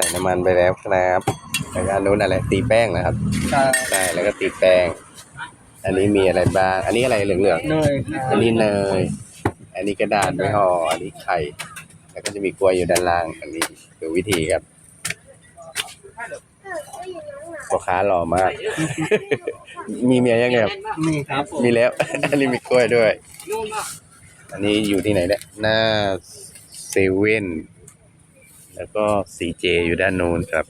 ส่น้ำมันไปแล้วครับแล้วก็อันนู้นอะไรตีแป้งนะครับใช่ใช่แล้วก็ตีแป้ง อันนี้มีอะไรบ้าง อันนี้อะไรเหลืองเนยๆอันนี้เนย อันนี้กระดาษไม่ห่ออันนี้ไข่ แล้วก็จะมีกล้วยอยู่ด้านล่าง อันนี้คือวิธีครับพ่อค้าหล่อมาก มีเมียยังไงครับนี่ครับผมมีแล้ว อันนี้มีกล้วยด้วย อันนี้อยู่ที่ไหนเนี่ยหน้าเซเว่น แล้วก็ซีเจอยู่ด้านนู้นครับ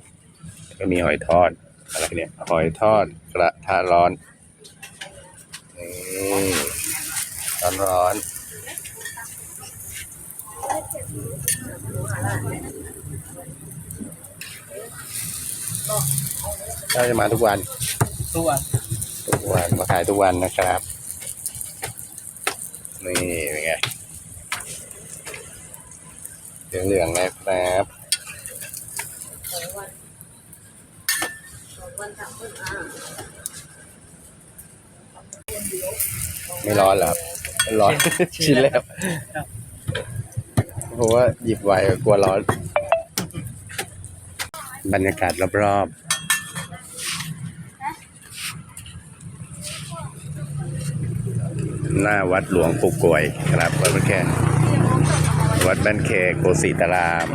แล้วก็มีหอยทอด อะไรเนี่ยหอยทอดกระทะร้อนนี่ร้อนร้อนเราจะมาทุกวันตัวทุกวัน มาขายทุกวันนะครับ นี่เป็นไงเหลืองเห ลืองๆนะครับไม่ร้อนเหรอครับร้อน ชินแล้วเพราะว่าหยิบไวกลัวร้อน บรรยากาศรอบๆ หน้าวัดหลวงปู่กวยครับวัดบ้านแค่วัดบ้านแคโกศิตาราม